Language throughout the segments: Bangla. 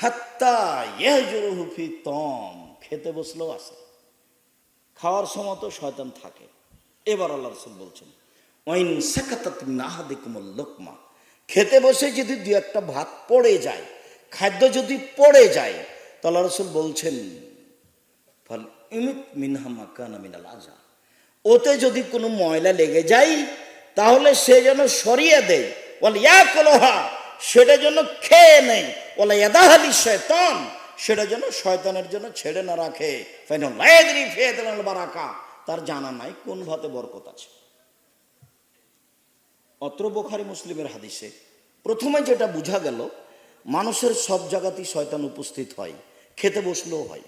হাত্তা তম। খেতে বসলেও আসে খাওয়ার সময় তো শয়তান থাকে। এবার আল্লাহ রসুল বলছেন, ওয়াইন সাকাতাত নাহাদিকুমুল লোকমা। খেতে বসে যদি দু একটা ভাত পড়ে যায়, খাদ্য যদি পড়ে যায়, তো আল্লাহ রসুল বলছেন, ফল ইমিত মিনহা মাকানা মিনাল আজা। ওতে যদি কোনো ময়লা লেগে যায়, তাহলে সে যেন সরিয়ে দেয়। বল ইয়া কলোহা সেটা যেন খেয়ে নেই বলে এদাহালি শয়তান, সেটা যেন শয়তানের জন্য ছেড়ে না রাখে। বারাকা, তার জানা নাই কোন ভাতে বরকত আছে। অত্র বোখারি মুসলিমের হাদিসে প্রথমে যেটা বোঝা গেল, মানুষের সব জায়গাতেই শয়তান উপস্থিত হয়, খেতে বসলেও হয়।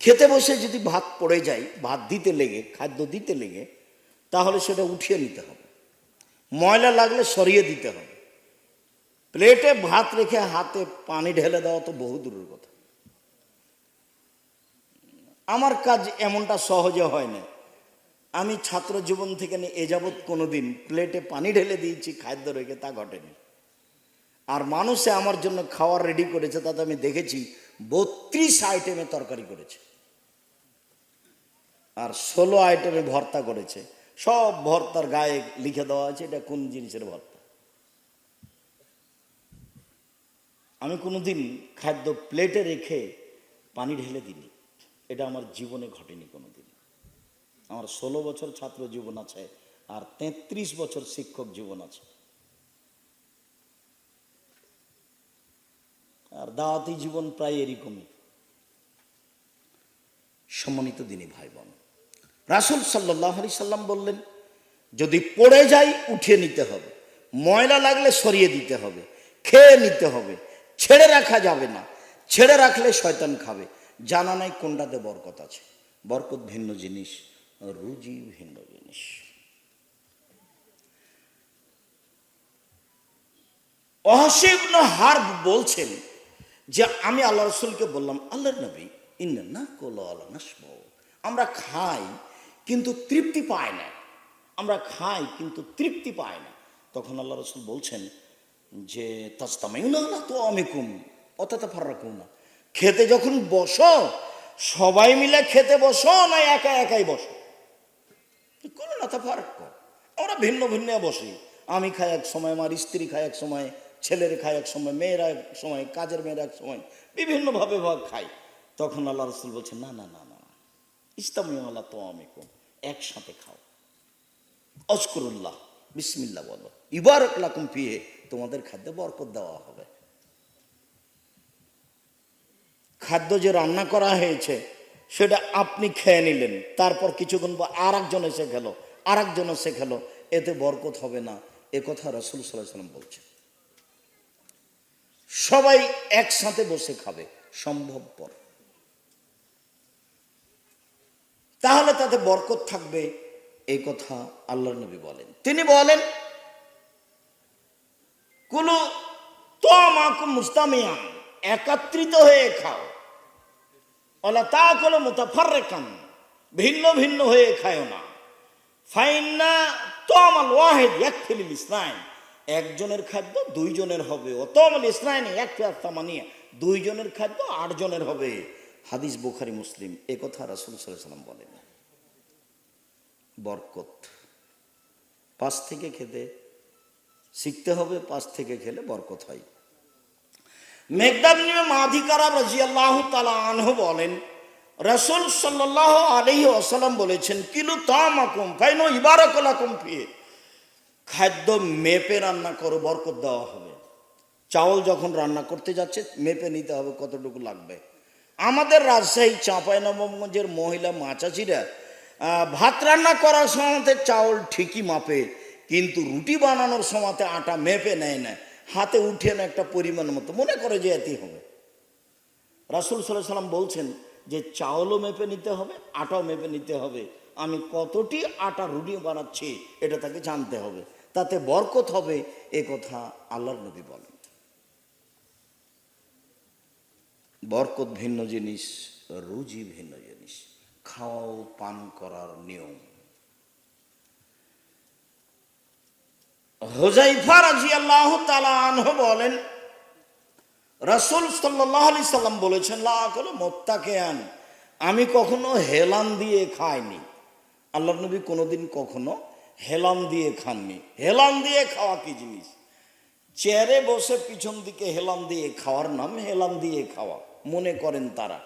খেতে বসে যদি ভাত পড়ে যায়, ভাত দিতে লেগে, খাদ্য দিতে লেগে, তাহলে সেটা উঠিয়ে নিতে হবে। ময়লা লাগলে সরিয়ে দিতে হবে। প্লেটে ভাত রেখে হাতে পানি ঢেলে দেওয়া তো বহু দূরের কথা। আমার কাজ এমনটা সহজে হয় না। আমি ছাত্র জীবন থেকে এ যাবৎ কোনোদিন প্লেটে পানি ঢেলে দিয়েছি, খাদ্য রেখে, তা ঘটেনি। আর মানুষে আমার জন্য খাওয়ার রেডি করেছে, তাতে আমি দেখেছি বত্রিশ আইটেমে তরকারি করেছে। আর ষোলো আইটেমে ভর্তা করেছে। সব ভর্তার গায়ে লিখে দেওয়া আছে, এটা কোন জিনিসের ভর্তা? আমি কোনোদিন খাদ্য প্লেটে রেখে পানি ঢেলে দিইনি। এটা আমার জীবনে ঘটেনি কোনোদিন। আমার ষোলো বছর ছাত্র জীবন আছে আর তেত্রিশ বছর শিক্ষক জীবন আছে। আর দাওয়াতি জীবন প্রায় এরকমই। সম্মানিত দিনী ভাই বোন রাসুল সাল্লাহ আলি সাল্লাম বললেন, যদি পড়ে যাই, উঠিয়ে নিতে হবে। ময়লা লাগলে সরিয়ে দিতে হবে। খেয়ে নিতে হবে। ছেড়ে রাখা যাবে না। ছেড়ে রাখলে শয়তান খাবে। জানা নাই কোনটাতে বরকত আছে। বরকত ভিন্ন জিনিস, রুজি ভিন্ন জিনিস। অহসিবন হার্ব বলছেন যে, আমি আল্লাহ রসুলকে বললাম, আল্লাহর নবী, ইন্না কোল আল্লাহ আমরা খাই, কিন্তু তৃপ্তি পায় না। আমরা খাই, কিন্তু তৃপ্তি পায় না। তখন আল্লাহ রসুল বলছেন যে তাস্তামাই না আল্লাহ তো অমিকুম অতটা ফারাকুম না খেতে যখন বসো, সবাই মিলে খেতে বসো, না একা একাই বসো? কোনো না তা ফারাক। আমরা ভিন্ন ভিন্ন বসি। আমি খাই এক সময়, আমার স্ত্রী খায় এক সময়, ছেলের খায় এক সময়, মেয়েরা এক সময়, কাজের মেয়েরা এক সময়, বিভিন্নভাবে ভাগ খাই। তখন আল্লাহ রসুল বলছে না না না না ইস্তামি আল্লাহ তো আমি কম একসাথে খাও। অস্করুল্লাহ বিসমিল্লা বলো। ইবারক লাকুম ফিয়ে তোমাদের খাদ্যে বরকত দেওয়া হবে। খাদ্য যে রান্না করা হয়েছে, সেটা আপনি খেয়ে নিলেন, তারপর কিছুক্ষণ আর একজন এসে খেলো আর একজন এসে খেলো, এতে বরকত হবে না, এ কথা রসুল সাল্লাম বলছে। সবাই একসাথে বসে খাবে, সম্ভবপর। তাহলে তাতে বরকত থাকবে এই কথা আল্লাহ নবী বলেন। তিনি বলেন কুলু তোমাকু মুস্তামিয়ান একত্রিত হয়ে খাও। অলা তা কলো মুতাফারেকান ভিন্ন ভিন্ন হয়ে খায় না। ফাইন ফাইন্না তোমাল ওয়াহেদ এক ফিলিল ইসলাম একজনের খাদ্য দুইজনের হবে। ও তোমাল ইসলাম এক তামানিয়া, দুইজনের খাদ্য আটজনের হবে। হাদিস বুখারি, মুসলিম, এ কথা রাসুল সাল্লাম বলেন। বরকত। পাশ থেকে খেতে শিখতে হবে, পাশ থেকে খেলে বরকত হয়। মেঘদাব নিয়ে মাধিকারা রাজি আল্লাহ তালা আনহ বলেন, রসুল সাল্লাহ আলহি আসালাম বলেছেন, কিলু তামাকুম ফাইনো ইবারকলাকুম ফিয়ে খাদ্য মেপে রান্না করো, বরকত দেওয়া হবে। চাউল যখন রান্না করতে যাচ্ছে, মেপে নিতে হবে কতটুকু লাগবে। আমাদের রাজশাহী চাঁপাইনবাবগঞ্জের মহিলা মাচাচিরা ভাত রান্না করার সময়তে চাউল ঠিকই মাপে। কিন্তু রুটি বানানোর সময়তে আটা মেপে নেয় না, হাতে উঠিয়ে না একটা পরিমাণ মতো। মনে করে যে এতেই হবে। রাসুল সাল্লাহ সাল্লাম বলছেন যে চাউলও মেপে নিতে হবে, আটাও মেপে নিতে হবে। আমি কতটি আটা রুটি বানাচ্ছি এটা তাকে জানতে হবে। তাতে বরকত হবে এ কথা আল্লাহর নবী বলেন। বরকত ভিন্ন জিনিস, রুজি ভিন্ন জিনিস। খাওয়াও পান করার নিয়ম। আল্লাহ বলেন, রাসুল সাল্লাম বলেছেন লাকল আমি কখনো হেলান দিয়ে খাইনি। আল্লাহ নবী কোনোদিন কখনো হেলান দিয়ে খাননি। হেলান দিয়ে খাওয়া কি জিনিস? চেয়ারে বসে পিছন দিকে হেলান দিয়ে খাওয়ার নাম হেলান দিয়ে খাওয়া, মনে করেন তারা।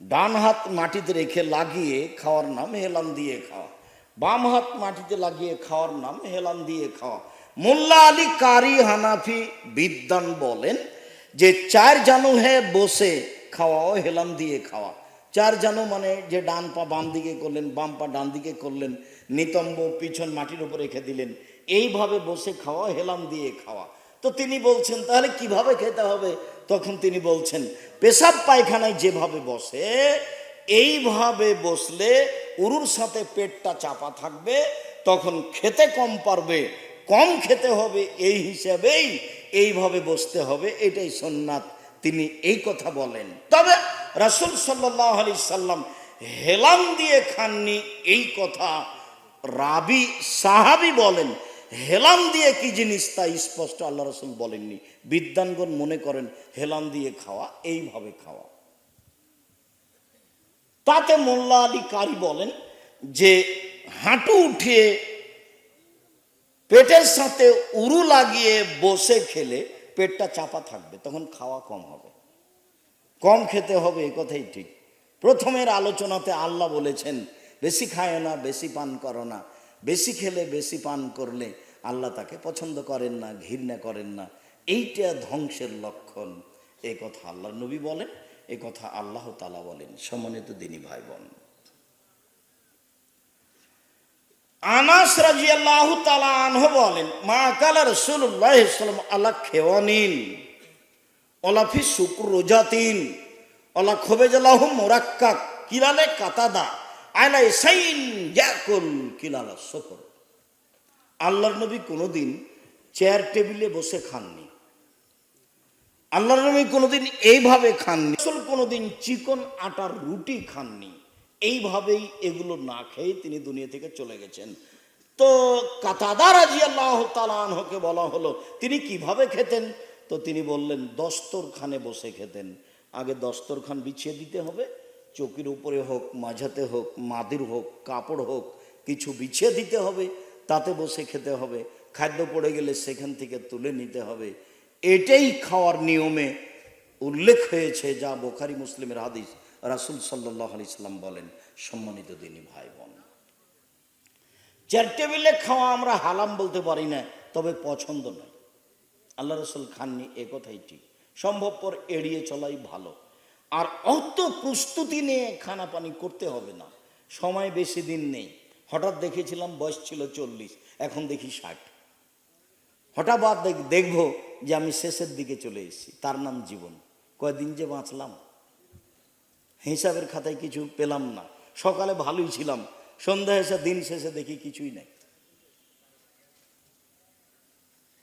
ডান হাত মাটিতে রেখে লাগিয়ে খাওয়ার নাম হেলান দিয়ে খাওয়া। বাম হাত মাটিতে লাগিয়ে খাওয়ার নাম হেলান দিয়ে খাওয়া। মোল্লা আলী কারি হানাফি বিদ্যান বলেন যে চার জানু হে বসে খাওয়াও হেলান দিয়ে খাওয়া। চার জানু মানে যে ডান পা বাম দিকে করলেন, বাম পা ডান দিকে করলেন, নিতম্ব পিছন মাটির উপর রেখে দিলেন। এইভাবে বসে খাওয়া হেলান দিয়ে খাওয়া। তো তিনি বলছেন, তাহলে কীভাবে খেতে হবে? তখন তিনি বলছেন, পেশাব পায়খানায় যেভাবে বসে, এইভাবে বসলে উরুর সাথে পেটটা চাপা থাকবে, তখন খেতে কম পারবে কম খেতে হবে, এই হিসাবেই এইভাবে বসতে হবে, এটাই সোননাথ তিনি এই কথা বলেন। তবে রাসুল সাল্লাহ আলি সাল্লাম হেলাম দিয়ে খাননি এই কথা। রাবি সাহাবি বলেন, হেলাম দিয়ে কি জিনিস তা স্পষ্ট আল্লাহ রসুল বলেননি। বিদ্যানগণ মনে করেন, হেলাম দিয়ে খাওয়া, এইভাবে খাওয়া। তাতে মোল্লা আলী কারি বলেন যে হাঁটু উঠিয়ে পেটের সাথে উরু লাগিয়ে বসে খেলে পেটটা চাপা থাকবে, তখন খাওয়া কম হবে। কম খেতে হবে, এ কথাই ঠিক। প্রথমের আলোচনাতে আল্লাহ বলেছেন, বেশি খায় না, বেশি পান করো না। বেশি খেলে বেশি পান করলে আল্লাহ তাকে পছন্দ করেন না, ঘৃণা করেন না। এইটা ধ্বংসের লক্ষণ। এ কথা আল্লাহ নবী বলেন, এ কথা আল্লাহ তালা বলেন। সম্মানিত দিনী ভাই বোন আনাস রাজি আল্লাহ তালা আনহ বলেন, মা কালা রসুল্লাহ সাল্লাম আল্লাহ খেওয়ানিন অলাফি শুক্র রোজাতিন অলা খোবেজালাহ মোরাক্কা কিলালে কাতাদা আয়লা এসাইন ইয়াকুল কিলালা সফর আল্লাহর নবী কোনোদিন চেয়ার টেবিলে বসে খাননি। আল্লাহর নবী কোনোদিন এইভাবে খাননি। আসল কোনোদিন চিকন আটার রুটি খাননি। এইভাবেই এগুলো না খেয়ে তিনি দুনিয়া থেকে চলে গেছেন। তো কাতাদা রাজি আল্লাহ তালানহকে বলা হলো, তিনি কীভাবে খেতেন? তো তিনি বললেন, দস্তরখানে বসে খেতেন। আগে দস্তরখান বিছিয়ে দিতে হবে, চকির উপরে হোক, মাঝাতে হোক, মাদির হোক, কাপড় হোক, কিছু বিছিয়ে দিতে হবে, তাতে বসে খেতে হবে। খাদ্য পড়ে গেলে সেখান থেকে তুলে নিতে হবে। এটাই খাওয়ার নিয়মে উল্লেখ হয়েছে যা বোখারি মুসলিমের হাদিস। রাসুল সাল্লাহ আলি সাল্লাম বলেন, সম্মানিত দিনী ভাই বোন চেয়ার টেবিলে খাওয়া আমরা হালাম বলতে পারি না, তবে পছন্দ নয়। আল্লাহ রসুল খাননি, এ কথাই ঠিক। সম্ভবপর এড়িয়ে চলাই ভালো। আর অত প্রস্তুতি নিয়ে খানা পানি করতে হবে না। সময় বেশি দিন নেই। হঠাৎ দেখেছিলাম বয়স ছিল চল্লিশ, এখন দেখি ষাট। হঠাৎ দেখ- দেখব যে আমি শেষের দিকে চলে এসেছি। তার নাম জীবন। কয়দিন যে বাঁচলাম? হিসাবের খাতায় কিছু পেলাম না। সকালে ভালোই ছিলাম। সন্ধ্যা এসে দিন শেষে দেখি কিছুই নেই।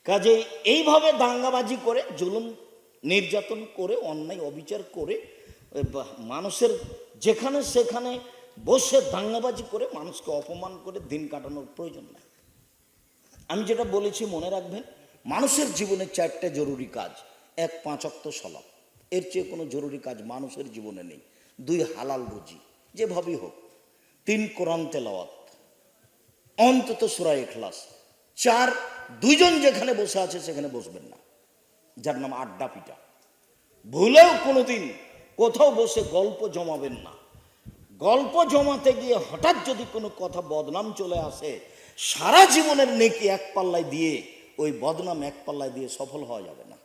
কাজে এইভাবে দাঙ্গাবাজি করে, জুলুম নির্যাতন করে, অন্যায় অবিচার করে মানুষের যেখানে সেখানে বসে দাঙ্গাবাজি করে, মানুষকে অপমান করে দিন কাটানোর প্রয়োজন নাই। আমি যেটা বলেছি মনে রাখবেন, মানুষের জীবনে চারটে জরুরি কাজ। এক পাঁচক্ত সলাপ এর চেয়ে কোনো জরুরি কাজ মানুষের জীবনে নেই। দুই হালাল রুজি, যেভাবেই হোক, তিন কোরআন তেলাওয়াত, অন্তত সুরা এখলাস চার দুইজন যেখানে বসে আছে সেখানে বসবেন না। যার নাম আড্ডা পিটা। ভুলেও কোনোদিন কোথাও বসে গল্প জমাবেন না। গল্প জমাতে গিয়ে হঠাৎ যদি কোনো কথা বদনাম চলে আসে, সারা জীবনের নেকি এক পাল্লায় দিয়ে ওই বদনাম এক পাল্লায় দিয়ে সফল হওয়া যাবে না।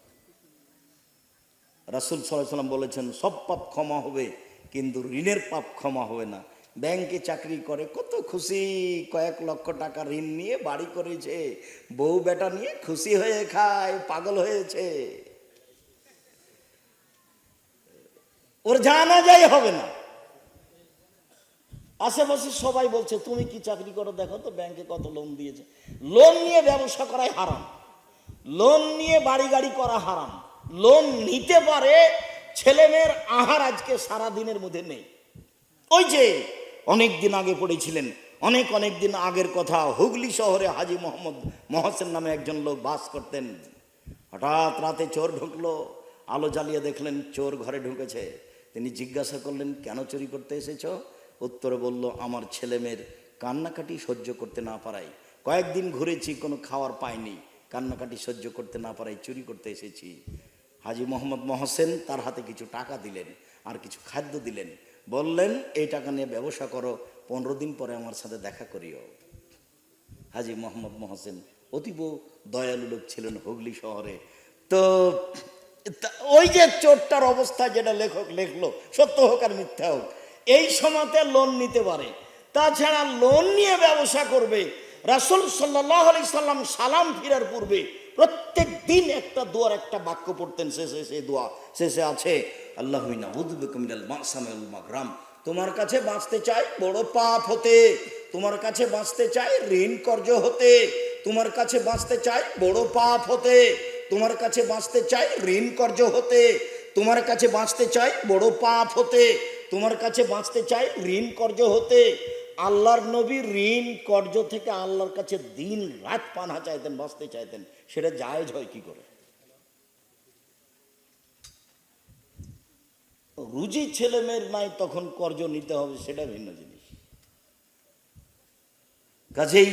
রাসুল সাল্লাম বলেছেন, সব পাপ ক্ষমা হবে। কিন্তু ঋণের পাপ ক্ষমা হবে না। ব্যাংকে চাকরি করে, কত খুশি, কয়েক লক্ষ টাকা ঋণ নিয়ে বাড়ি করেছে। বউ বেটা নিয়ে খুশি হয়ে খায়, পাগল হয়েছে। ওর জানা যাই হবে না। আশেপাশে সবাই বলছে, তুমি কি চাকরি করো? দেখো তো ব্যাংকে কত লোন দিয়েছে। লোন নিয়ে ব্যবসা করাই হারাম। লোন নিয়ে বাড়ি গাড়ি করা হারাম। লোন নিতে পারে ছেলে মেয়ের আহার আজকে সারা দিনের মধ্যে নেই। ওই যে অনেক দিন আগে পড়েছিলেন, অনেক অনেক দিন আগের কথা, হুগলি শহরে হাজি মোহাম্মদ মহসেন নামে একজন লোক বাস করতেন। হঠাৎ রাতে চোর ঢুকলো, আলো জ্বালিয়ে দেখলেন চোর ঘরে ঢুকেছে। তিনি জিজ্ঞাসা করলেন, কেন চুরি করতে এসেছ? উত্তরে বলল, আমার ছেলে মেয়ের কান্নাকাটি সহ্য করতে না পারাই কয়েকদিন ঘুরেছি, কোনো খাওয়ার পাইনি। কান্নাকাটি সহ্য করতে না পারাই চুরি করতে এসেছি। হাজি মোহাম্মদ মহসেন তার হাতে কিছু টাকা দিলেন, আর কিছু খাদ্য দিলেন। বললেন, এই টাকা নিয়ে ব্যবসা করো, পনেরো দিন পরে আমার সাথে দেখা করিও। হাজি মোহাম্মদ মহসেন অতীব দয়ালু লোক ছিলেন হুগলি শহরে। তো ওই যে চোরটার অবস্থা যেটা লেখক লেখলো, সত্য হোক আর মিথ্যা হোক, এই সময়তে লোন নিতে পারে। তাছাড়া লোন নিয়ে ব্যবসা করবে, রাসুল সাল্লাহ আলি সাল্লাম সালাম ফিরার পূর্বে প্রত্যেক দিন একটা দোয়ার, একটা বাক্য পড়তেন শেষে সেই দোয়া শেষে আছে। আল্লাহ মাগরাম। তোমার কাছে বাঁচতে চাই বড় পাপ হতে, তোমার কাছে বাঁচতে চাই ঋণ কর্য হতে, তোমার কাছে বাঁচতে চাই বড় পাপ হতে, তোমার কাছে বাঁচতে চাই ঋণ কর্য হতে, তোমার কাছে বাঁচতে চাই বড় পাপ হতে, তোমার কাছে বাঁচতে চাই ঋণ কর্য হতে আল্লাহর নবী ঋণ কর্য থেকে আল্লাহর কাছে দিন রাত পানা চাইতেন, বাঁচতে চাইতেন, সেটা জায়েজ হয় কি করে? রুজি ছেলে মেয়ের নাই তখন কর্জ নিতে হবে, সেটা ভিন্ন জিনিস। কাজেই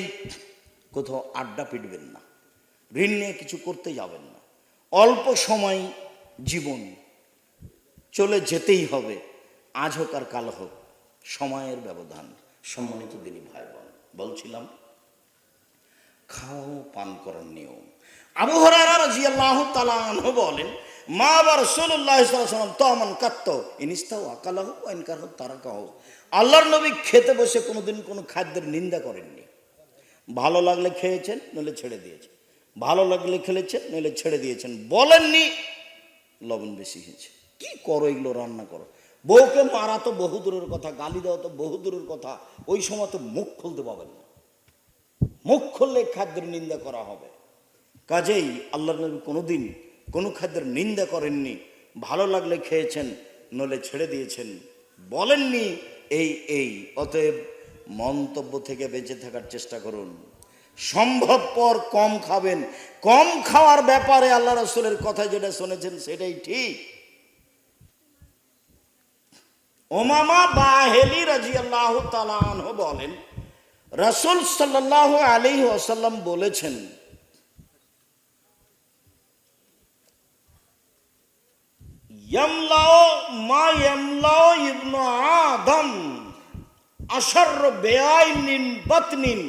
কোথাও আড্ডা পিটবেন না, ঋণ নিয়ে কিছু করতে যাবেন না। অল্প সময় জীবন চলে যেতেই হবে, আজ হোক আর কাল হোক, সময়ের ব্যবধান। সম্মানিত দিনী ভাই বোন বলছিলাম খাও পান করার নিয়ম। আবু হরারা রাজিয়াল্লাহু তাআলা আনহু বলেন, মা আলাইহি ওয়াসাল্লাম তামান কাত্ত ইনিস্তাও আকালাহু ওয়া ইনকারহু তারাকাহু। আল্লাহর নবী খেতে বসে কোনোদিন কোনো খাদ্যের নিন্দা করেননি। ভালো লাগলে খেয়েছেন, নইলে ছেড়ে দিয়েছেন। ভালো লাগলে খেলেছেন, নইলে ছেড়ে দিয়েছেন। বলেননি, লবণ বেশি হয়েছে। কি করো, এগুলো রান্না করো। বউকে মারা তো বহু দূরের কথা, গালি দেওয়া তো বহু দূরের কথা। ওই সময় তো মুখ খুলতে পাবেন না। মুখ খুললে খাদ্যের নিন্দা করা হবে। কাজেই আল্লাহ নবী কোনোদিন কোনো খাদ্যের নিন্দা করেননি। ভালো লাগলে খেয়েছেন নলে ছেড়ে দিয়েছেন। বলেননি, এই এই। অতএব মন্তব্য থেকে বেঁচে থাকার চেষ্টা করুন। সম্ভবপর কম খাবেন। কম খাওয়ার ব্যাপারে আল্লাহ রসুলের কথা যেটা শুনেছেন, সেটাই ঠিক। ওমামা বাহেলি রাজিয়াল্লাহ তালাহ বলেন, রসুল সাল্লাহ আলী ওসাল্লাম বলেছেন আদম আশার বেআইনিন বাতনিন।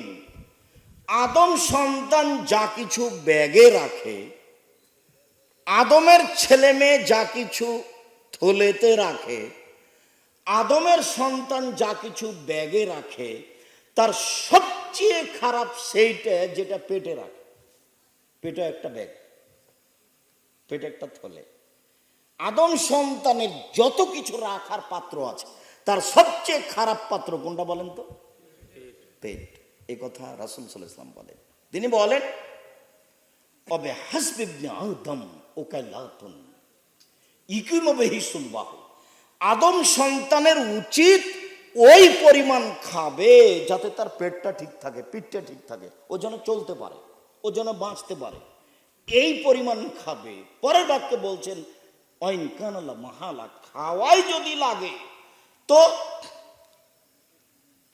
আদম সন্তান যা কিছু ব্যাগে রাখে, আদমের ছেলে মেয়ে যা কিছু থলেতে রাখে আদমের সন্তান যা কিছু ব্যাগে রাখে, তার সবচেয়ে খারাপ সেইটা যেটা পেটে রাখে। পেটে একটা ব্যাগ, পেটে একটা থলে। আদম সন্তানের যত কিছু রাখার পাত্র আছে, তার সবচেয়ে খারাপ পাত্র কোনটা বলেন তো? পেট। এই কথা রাসুল সাল ইসলাম বলেন। তিনি বলেন তবে হাসবিবনে আদম ওকাইলাতুন ইকুমবে হিসুলবাহ আদম সন্তানের উচিত ওই পরিমাণ খাবে যাতে তার পেটটা ঠিক থাকে, পিঠটা ঠিক থাকে। ও যেন চলতে পারে, ও যেন বাঁচতে পারে। এই পরিমাণ খাবে। পরের বাক্যে বলছেন, অইন কানালা মাহালা, খাওয়াই যদি লাগে, তো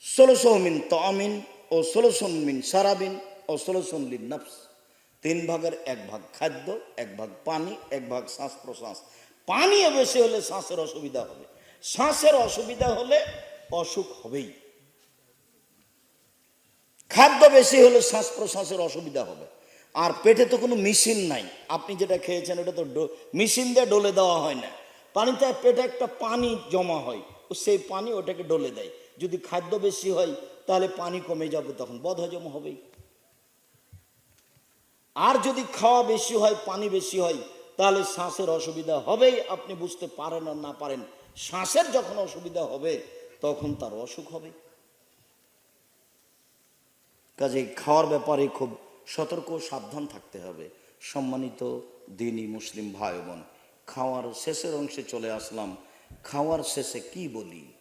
ষোলোশো মিন তমিন ও ষোলোশো মিন সারাবিন ও ষোলোশো লিন নফস। তিন ভাগের এক ভাগ খাদ্য, এক ভাগ পানি, এক ভাগ শ্বাস প্রশ্বাস। পানিও বেশি হলে শ্বাসের অসুবিধা হবে। শ্বাসের অসুবিধা হলে অসুখ হবেই। খাদ্য বেশি হলে শ্বাস প্রশ্বাসের অসুবিধা হবে। আর পেটে তো কোনো মেশিন নাই। আপনি যেটা খেয়েছেন ওটা তো মেশিন দিয়ে ডলে দেওয়া হয় না। পানিতে পেটে একটা পানি জমা হয়, ও সেই পানি ওটাকে ডলে দেয়। যদি খাদ্য বেশি হয়, তাহলে পানি কমে যাবে, তখন বদহজম হবেই। আর যদি খাওয়া বেশি হয়, পানি বেশি হয় তাহলে শ্বাসের অসুবিধা হবেই। আপনি বুঝতে পারেন আর না পারেন, শ্বাসের যখন অসুবিধা হবে, তখন তার অসুখ হবে। কাজে খাওয়ার ব্যাপারে খুব সতর্ক সাবধান থাকতে হবে। সম্মানিত দিনী মুসলিম ভাই বোন খাওয়ার শেষের অংশে চলে আসলাম। খাওয়ার শেষে কি বলি?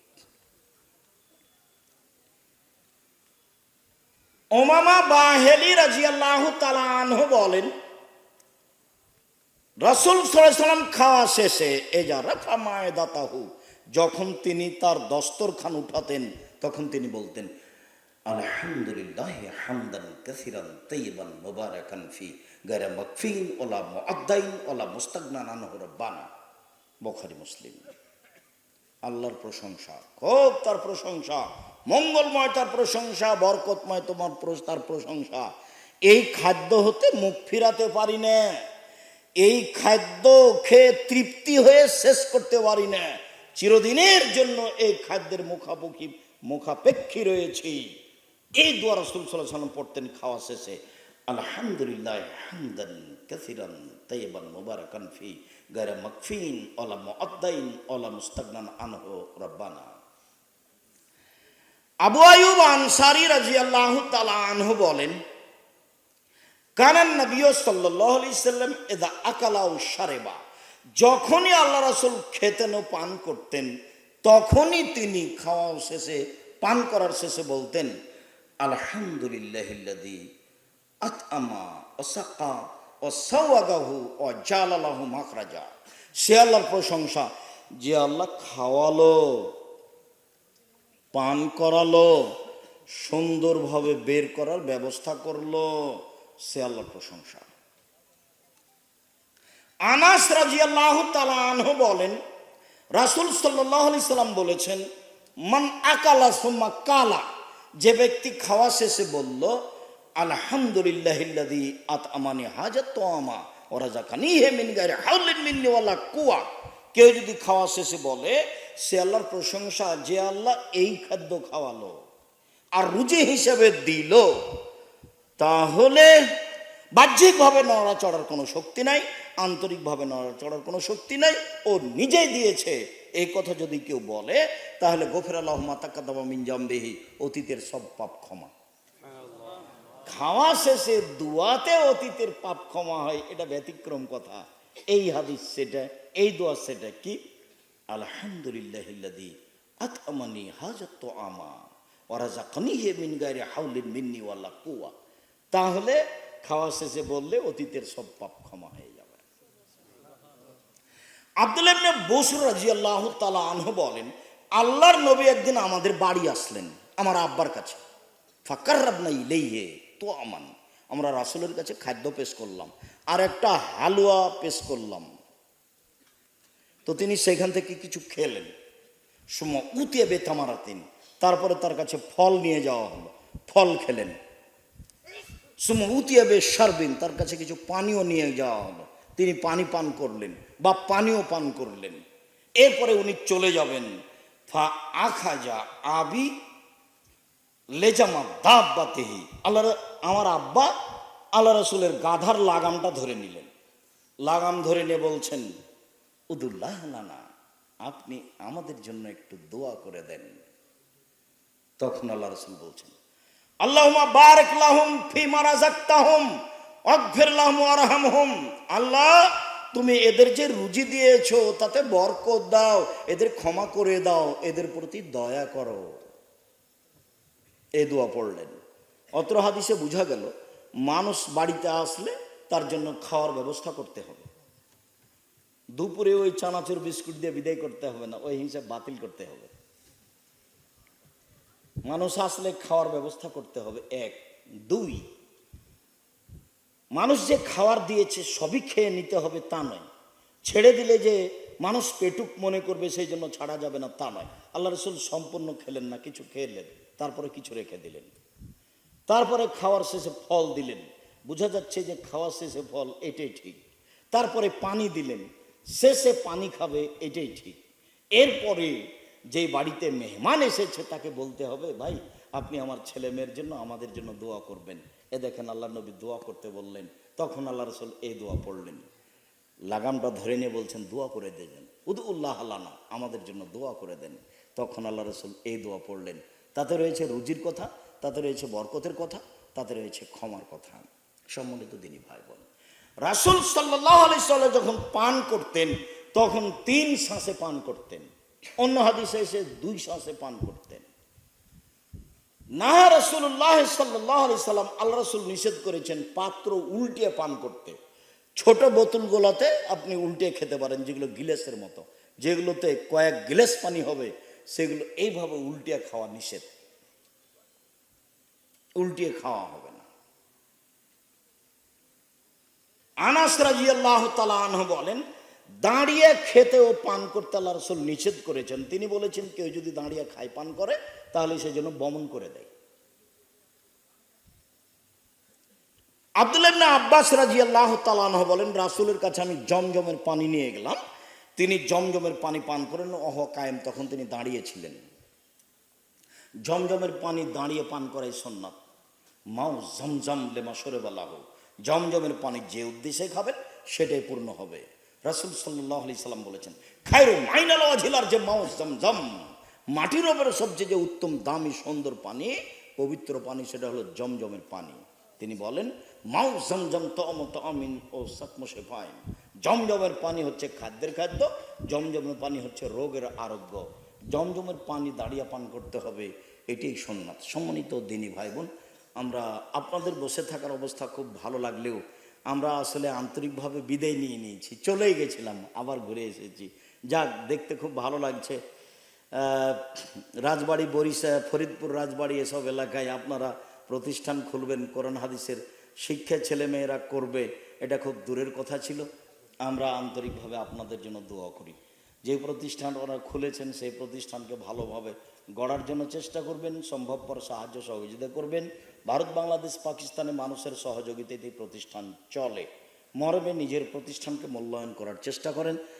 ওমামা বাহেলি রাজিয়াল্লাহ তালাহ বলেন রাসুল সাল্লাম খাওয়া শেষে এজা রাফা মায় দাতাহু যখন তিনি তার দস্তরখান উঠাতেন, তখন তিনি বলতেন, আলহামদুলিল্লাহ হামদান কাসিরান তৈবান মুবারাকান ফি গায়রা মাকফিন ওলা মুআদ্দাইন ওলা মুস্তাগনান রাব্বানা। বুখারী, মুসলিম। আল্লাহর প্রশংসা, খুব তার প্রশংসা, মঙ্গলময় তার প্রশংসা, বরকতময় তোমার তার প্রশংসা। এই খাদ্য হতে মুখ ফিরাতে পারি না। এই খাদ্য খেয়ে তৃপ্তি হয়ে শেষ করতে পারি না। চিরদিনের জন্য এই খাদ্যের মুখাপুখি মুখাপেক্ষী রয়েছি। এই দোয়া রসুল পড়তেন খাওয়া শেষে। আলহামদুলিল্লাহ, হামদান আবু আয়ুব আনসারী রাদিয়াল্লাহু তাআলা বলেন কানান নবী সাল্লাল্লাহু আলাইহি সাল্লাম এদা আকালা ও সারেবা যখনই আল্লাহ রাসূল খেতেন ও পান করতেন, তখনই তিনি খাওয়া শেষে, পান করার শেষে বলতেন আলহামদুলিল্লাহিল্লাযী আতআমা ও সাকা ও সাওয়াগাহু ও জালালাহু মাখরাজা। সে আল্লাহর প্রশংসা, যে আল্লাহ খাওয়ালো, পান করালো, সুন্দরভাবে বের করার ব্যবস্থা করল। সে আল্লাহর প্রশংসা। আনাস রাজিয়াল্লাহ তালা আনহু বলেন, রাসুল সাল্লাহ আলি সাল্লাম বলেছেন, মান আকালা সুম্মা কালা যে ব্যক্তি খাওয়া শেষে বলল আলহামদুলিল্লাহিল্লাদি আত আমানি হাজার তো আমা ওরা জাকানি হে মিন গায়ে হাউলিন মিন্নিওয়ালা কুয়া কেউ যদি খাওয়া শেষে বলে, সে আল্লাহর প্রশংসা, যে আল্লাহ এই খাদ্য খাওয়ালো আর রুজি হিসেবে দিল তাহলে বাহ্যিকভাবে নড়াচড়ার কোনো শক্তি নাই, আন্তরিকভাবে নড়াচড়ার কোনো শক্তি নাই। ও নিজেই দিয়েছে এই কথা যদি কেউ বলে, তাহলে গোফের আল্লাহ মাতাকাদাবা মিনজামবেহি অতীতের সব পাপ ক্ষমা। খাওয়া শেষে দুয়াতে অতীতের পাপ ক্ষমা হয়, এটা ব্যতিক্রম কথা। এই হাদিস সেটা, এই দোয়া সেটা কি? আলহামদুলিল্লাহিল্লাদি আতমানি হাজাত আমা ওরা জাকানি হে মিন হাউলিন মিন্নি ওয়াল্লা কুয়া তাহলে খাওয়া শেষে বললে অতীতের সব পাপ ক্ষমা হয়ে যাবে। আব্দুল বসুর রাজিয়াল্লাহ তালা আনহ বলেন, আল্লাহর নবী একদিন আমাদের বাড়ি আসলেন, আমার আব্বার কাছে। ফাঁকার রাবনা ইলেইহে তো আমান আমরা রাসুলের কাছে খাদ্য পেশ করলাম আর একটা হালুয়া পেশ করলাম। তো তিনি সেখান থেকে কিছু খেলেন। সুম উতিয়ে বেতামারাতিন তারপরে তার কাছে ফল নিয়ে যাওয়া হলো, ফল খেলেন। সুম উতিয়া বে সারবিন তার কাছে কিছু পানীয় নিয়ে যাওয়া হলো তিনি পানি পান করলেন বা পানীয় পান করলেন। এরপরে উনি চলে যাবেন। ফা আখাজা আবি লেজামা দাব বাতেহি আল্লাহ আমার আব্বা আল্লাহ রসুলের গাধার লাগামটা ধরে নিলেন। লাগাম ধরে নিয়ে বলছেন, উদুল্লাহ নানা, আপনি আমাদের জন্য একটু দোয়া করে দেন। তখন আল্লাহ রসুল বলছেন আল্লাহুমা বারাক লাহুম ওয়াগফির লাহুম ওয়ারহামহুম আল্লাহ, তুমি এদের যে রুজি দিয়েছ, তাতে বরকত দাও, এদের ক্ষমা করে দাও, এদের প্রতি দয়া করো। এই দোয়া পড়লেন। অত্র হাদিসে বোঝা গেল, মানুষ বাড়িতে আসলে তার জন্য খাওয়ার ব্যবস্থা করতে হবে। দুপুরে ওই চানাচুর বিস্কুট দিয়ে বিদায় করতে হবে না, ওই হিসাব বাতিল করতে হবে। মানুষ আসলে খাওয়ার ব্যবস্থা করতে হবে, এক। দুই, মানুষ যে খাওয়ার দিয়েছে, সবই খেয়ে নিতে হবে, তা নয়। ছেড়ে দিলে যে মানুষ পেটুক মনে করবে, সেই জন্য ছাড়া যাবে না, তা নয়। আল্লাহ রসুল সম্পূর্ণ খেলেন না, কিছু খেলেন তারপরে কিছু রেখে দিলেন। তারপরে খাওয়ার শেষে ফল দিলেন। বোঝা যাচ্ছে যে খাওয়ার শেষে ফল এটাই ঠিক। তারপরে পানি দিলেন। শেষে পানি খাবে, এটাই ঠিক। এরপরে যে বাড়িতে মেহমান এসেছে তাকে বলতে হবে, ভাই, আপনি আমার ছেলে মেয়ের জন্য আমাদের জন্য দোয়া করবেন। এ দেখেন আল্লাহ নবী দোয়া করতে বললেন, তখন আল্লাহ রসুল এই দোয়া পড়লেন। লাগামটা ধরে নিয়ে বলছেন, দোয়া করে দেবেন। উদু উল্লাহ আল্লানা আমাদের জন্য দোয়া করে দেন। তখন আল্লাহ রসুল এই দোয়া পড়লেন। তাতে রয়েছে রুজির কথা, তাতে রয়েছে বরকতের কথা, তাতে রয়েছে ক্ষমার কথা। সম্মানিত দিনী ভাই বোন রাসুল সাল্লাহ আলি সাল্লাহ যখন পান করতেন, তখন তিন শ্বাসে পান করতেন। অন্য হাদিসে এসে দুই শ্বাসে পান করতেন। না রসুল্লাহ সাল্লাহ সাল্লাম আল্লাহ রসুল নিষেধ করেছেন পাত্র উল্টিয়ে পান করতে। ছোট বোতলগুলোতে আপনি উল্টে খেতে পারেন, যেগুলো গিলাসের মতো। যেগুলোতে কয়েক গিলাস পানি হবে, সেগুলো এইভাবে উল্টিয়ে খাওয়া নিষেধ। উল্টিয়ে খাওয়া হবে না। আনাস রাজিয়াল্লাহ তালাহ বলেন দাঁড়িয়ে খেতে ও পান করতে আল্লাহ রসুল নিষেধ করেছেন। তিনি বলেছেন, কেউ যদি দাঁড়িয়ে খায় পান করে, তাহলে সে যেন বমন করে দেয়। আব্দুল্লাহ আব্বাস রাজি আল্লাহ তালাহ বলেন, রাসুলের কাছে আমি জমজমের পানি নিয়ে গেলাম। তিনি জমজমের পানি পান করেন অহ কায়েম, তখন তিনি দাঁড়িয়েছিলেন। জমজমের পানি দাঁড়িয়ে পান করাই সন্ন্যাত মাও জমজম লেমা সরে বলা হোক জমজমের পানি যে উদ্দেশ্যে খাবেন, সেটাই পূর্ণ হবে। রাসুল সাল্লাহ সাল্লাম বলেছেন, খায়রু মাইনাল অঝিলার যে মাও জমজম। মাটির ওপরে সবচেয়ে যে উত্তম, দামি, সুন্দর পানি, পবিত্র পানি, সেটা হলো জমজমের পানি। তিনি বলেন, মাউ জমজম তম তমিন ও সকমসে পাইন জমজমের পানি হচ্ছে খাদ্যের খাদ্য, জমজমের পানি হচ্ছে রোগের আরোগ্য। জমজমের পানি দাঁড়িয়ে পান করতে হবে, এটাই সোননাথ সম্মানিত দিনী ভাই বোন, আমরা আপনাদের বসে থাকার অবস্থা খুব ভালো লাগলেও আমরা আসলে আন্তরিকভাবে বিদায় নিয়ে নিয়েছি। চলেই গেছিলাম, আবার ঘুরে এসেছি। যাক, দেখতে খুব ভালো লাগছে। রাজবাড়ি, বরিশা, ফরিদপুর রাজবাড়ি এসব এলাকায় আপনারা প্রতিষ্ঠান খুলবেন, কোরআন হাদিসের শিক্ষা ছেলেমেয়েরা করবে, এটা খুব দূরের কথা ছিল। আমরা আন্তরিকভাবে আপনাদের জন্য দোয়া করি। যে প্রতিষ্ঠান ওরা খুলেছেন, সেই প্রতিষ্ঠানকে ভালোভাবে গড়ার জন্য চেষ্টা করবেন, সম্ভবপর সাহায্য সহযোগিতা করবেন। ভারত, বাংলাদেশ, পাকিস্তানে মানুষের সহযোগিতায় এই প্রতিষ্ঠান চলে। মরমে নিজের প্রতিষ্ঠানকে মূল্যায়ন করার চেষ্টা করেন।